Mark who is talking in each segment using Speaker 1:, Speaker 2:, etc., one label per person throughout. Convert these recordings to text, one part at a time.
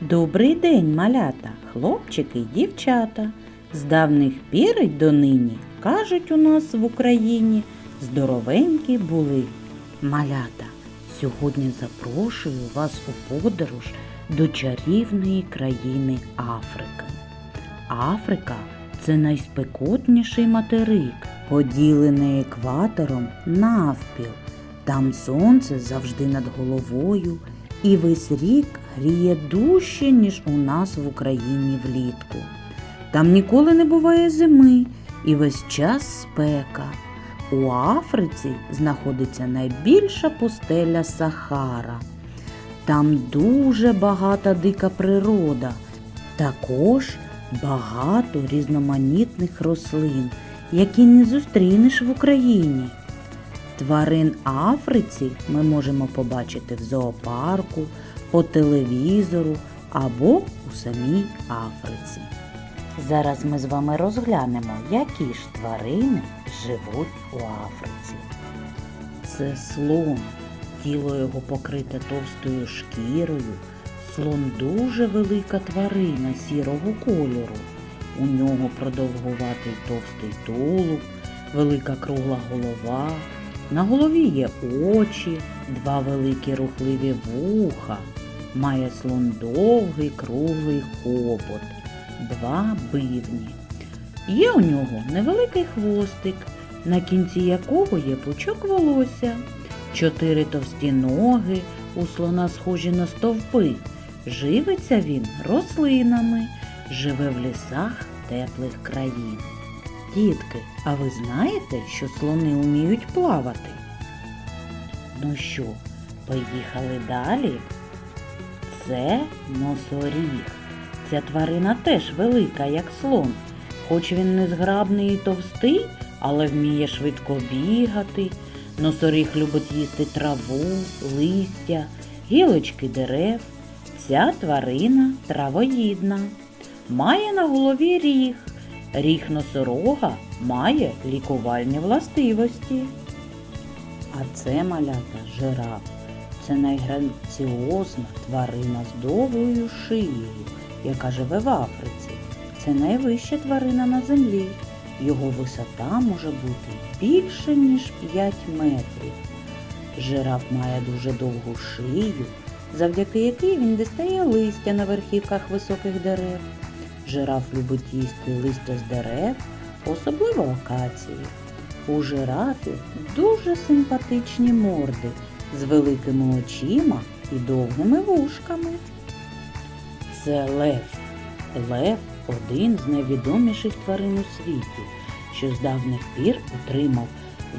Speaker 1: Добрий день, малята, хлопчики й дівчата. З давних пір й донині кажуть у нас в Україні здоровенькі були. Малята, сьогодні запрошую вас у подорож до чарівної країни Африка. Африка це найспекотніший материк, поділений екватором навпіл. Там сонце завжди над головою, і весь рік гріє дужче, ніж у нас в Україні влітку. Там ніколи не буває зими і весь час спека. У Африці знаходиться найбільша пустеля Сахара. Там дуже багата дика природа, також багато різноманітних рослин, які не зустрінеш в Україні. Тварин Африці ми можемо побачити в зоопарку, по телевізору або у самій Африці. Зараз ми з вами розглянемо, які ж тварини живуть у Африці. Це слон. Тіло його покрите товстою шкірою. Слон дуже велика тварина сірого кольору. У нього продовгуватий товстий тулуб, велика кругла голова. На голові є очі, два великі рухливі вуха. Має слон довгий круглий хобот, два бивні. Є у нього невеликий хвостик, на кінці якого є пучок волосся, чотири товсті ноги, у слона схожі на стовпи. Живиться він рослинами, живе в лісах теплих країн. Дітки, а ви знаєте, що слони вміють плавати? Ну що, поїхали далі? Це носоріг. Ця тварина теж велика, як слон. Хоч він не зграбний і товстий, але вміє швидко бігати. Носоріг любить їсти траву, листя, гілочки дерев. Ця тварина травоїдна. Має на голові ріг. Ріг носорога має лікувальні властивості. А це малята жираф. Це найграціозна тварина з довгою шиєю, яка живе в Африці. Це найвища тварина на землі. Його висота може бути більше, ніж 5 метрів. Жираф має дуже довгу шию, завдяки якій він дістає листя на верхівках високих дерев. Жираф любить їсти листя з дерев, особливо акації. У жирафів дуже симпатичні морди з великими очима і довгими вушками. Це лев. Лев один з найвідоміших тварин у світі, що з давніх пір отримав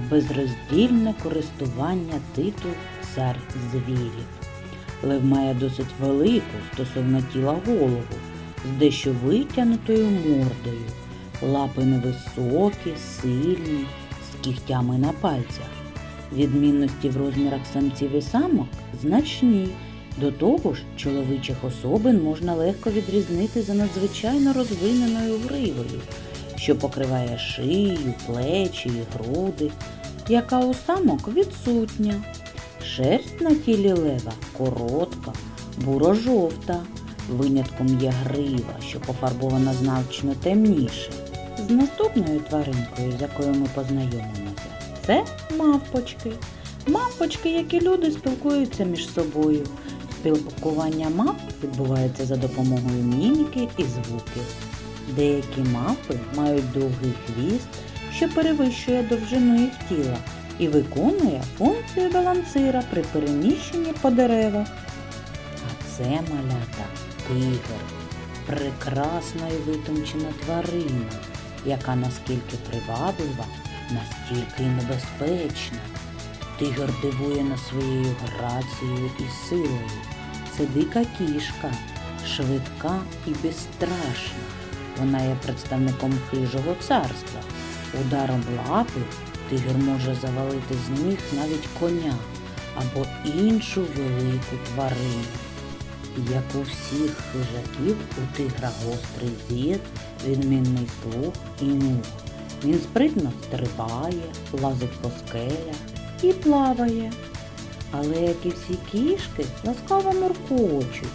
Speaker 1: безроздільне користування титул цар звірів. Лев має досить велику стосовно тіла голову з дещо витягнутою мордою, лапи невисокі, сильні, кігтями на пальцях. Відмінності в розмірах самців і самок значні. До того ж, чоловічих особин можна легко відрізнити за надзвичайно розвиненою гривою, що покриває шию, плечі і груди, яка у самок відсутня. Шерсть на тілі лева коротка, буро-жовта. Винятком є грива, що пофарбована значно темніше. З наступною тваринкою, з якою ми познайомимося, це мавпочки. Мавпочки, як і люди, спілкуються між собою. Спілкування мавп відбувається за допомогою міміки і звуків. Деякі мавпи мають довгий хвіст, що перевищує довжину їх тіла і виконує функцію балансира при переміщенні по деревах. А це малята тигр, прекрасна і витончена тварина, яка наскільки приваблива, настільки й небезпечна. Тигр дивує нас своєю грацією і силою. Це дика кішка, швидка і безстрашна. Вона є представником хижого царства. Ударом лапи тигр може завалити з ніг навіть коня або іншу велику тварину. Як у всіх хижаків, у тигра гострий зір, відмінний слух і нюх. Він спритно стрибає, лазить по скелях і плаває. Але як і всі кішки, ласкаво моркочуть.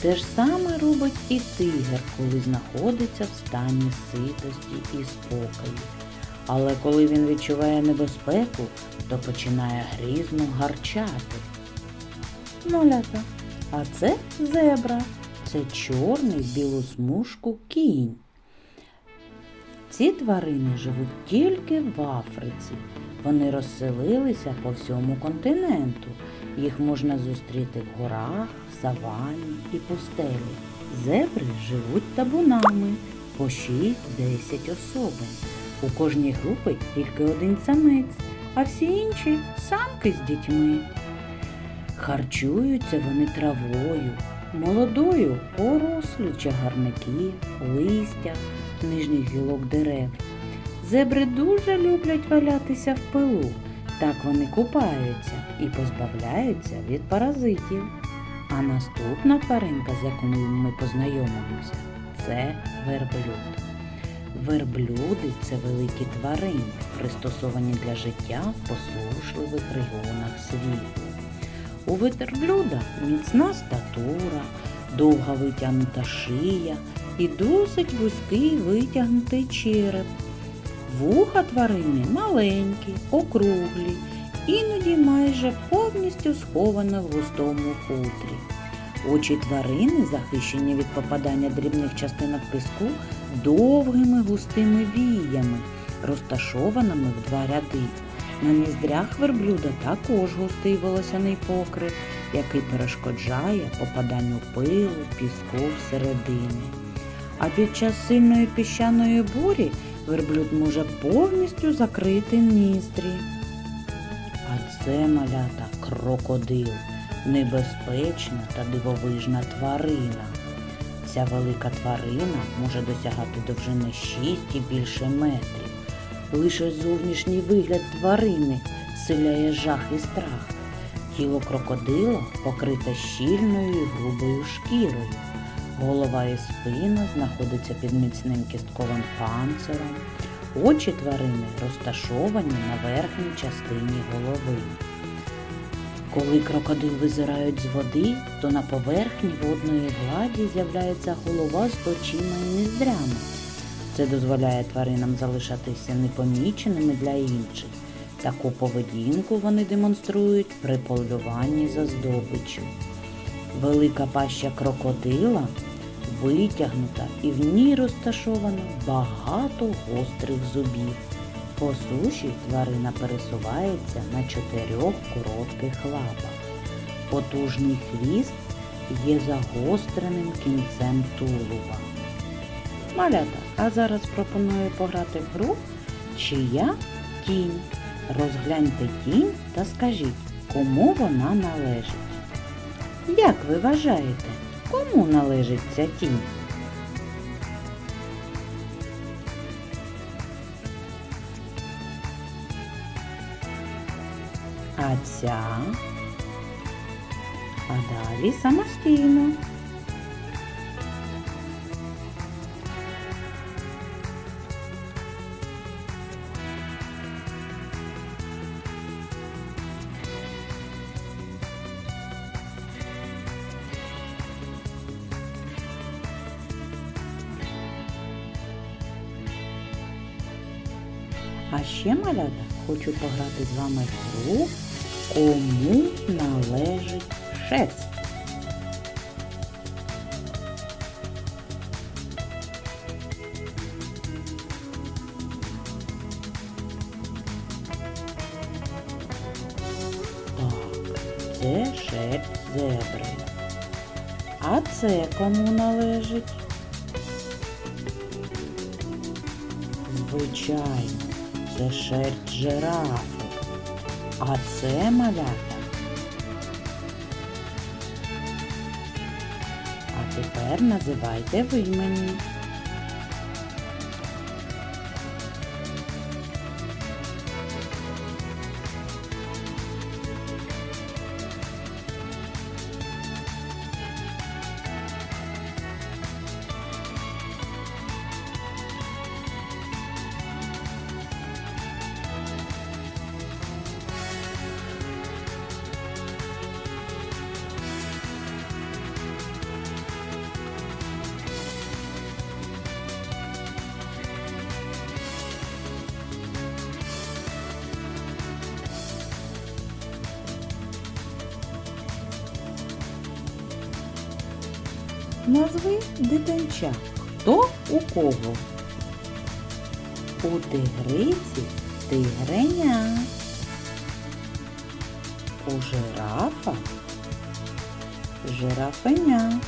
Speaker 1: Те ж саме робить і тигр, коли знаходиться в стані ситості і спокою. Але коли він відчуває небезпеку, то починає грізно гарчати. Малята, а це зебра. Це чорний білу смужку кінь. Ці тварини живуть тільки в Африці. Вони розселилися по всьому континенту. Їх можна зустріти в горах, савані і пустелі. Зебри живуть табунами по 6-10 особин. У кожній групі тільки один самець, а всі інші самки з дітьми. Харчуються вони травою, молодою порослю чагарників, листя, нижніх гілок дерев. Зебри дуже люблять валятися в пилу. Так вони купаються і позбавляються від паразитів. А наступна тваринка, з якою ми познайомимося, це верблюд. Верблюди це великі тварини, пристосовані для життя в послушливих регіонах світу. У верблюда міцна статура, довга витягнута шия і досить вузький витягнутий череп. Вуха тварини маленькі, округлі, іноді майже повністю сховані в густому хутрі. Очі тварини, захищені від попадання дрібних частинок піску, довгими густими віями, розташованими в два ряди. На ніздрях верблюда також густий волосяний покрив, який перешкоджає попаданню пилу, піску всередини. А під час сильної піщаної бурі верблюд може повністю закрити ніздрі. А це малята крокодил, небезпечна та дивовижна тварина. Ця велика тварина може досягати довжини 6 і більше метрів. Лише зовнішній вигляд тварини вселяє жах і страх. Тіло крокодила покрите щільною і грубою шкірою. Голова і спина знаходяться під міцним кістковим панциром. Очі тварини розташовані на верхній частині голови. Коли крокодил визирають з води, то на поверхні водної гладі з'являється голова з очима і ніздрями. Це дозволяє тваринам залишатися непоміченими для інших. Таку поведінку вони демонструють при полюванні за здобиччю. Велика паща крокодила витягнута і в ній розташовано багато гострих зубів. По суші тварина пересувається на чотирьох коротких лапах. Потужний хвіст є загостреним кінцем тулуба. Малята, а зараз пропоную пограти в гру Чия тінь. Розгляньте тінь та скажіть, кому вона належить. Як ви вважаєте, кому належить ця тінь? А ця, а далі самостійно. А ще малята хочу пограти з вами в гру Кому належить шерсть. Так, це шерсть зебри. А це кому належить? Звичайно, це шерсть жирафи. А це малята. А тепер називайте ви мені. Назви дитинча. Хто у кого? У тигриці тигреня. У жирафа жирафеня.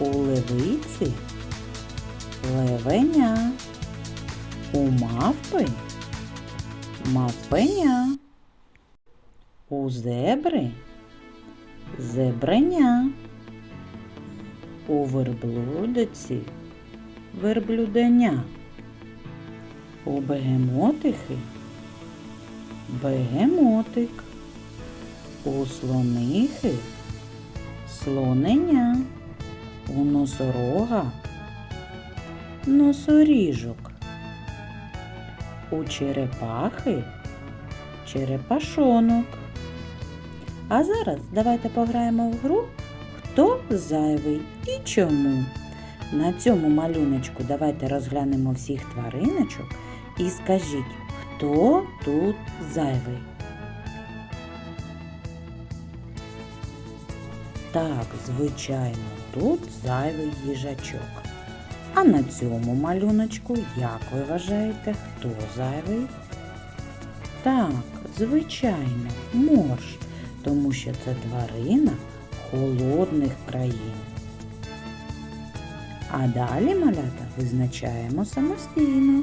Speaker 1: У левиці левеня. У мавпи мавпеня. У зебри зебреня. У верблюдиці верблюденя. У бегемотихи бегемотик. У слонихи слоненя. У носорога носоріжок. У черепахи черепашонок. А зараз давайте пограємо в гру Хто зайвий і чому. На цьому малюночку давайте розглянемо всіх твариночок і скажіть, хто тут зайвий. Так, звичайно, тут зайвий їжачок. А на цьому малюночку, як ви вважаєте, хто зайвий? Так, звичайно, морж, тому що це тварина холодних країн. А далі малята визначаємо самостійно.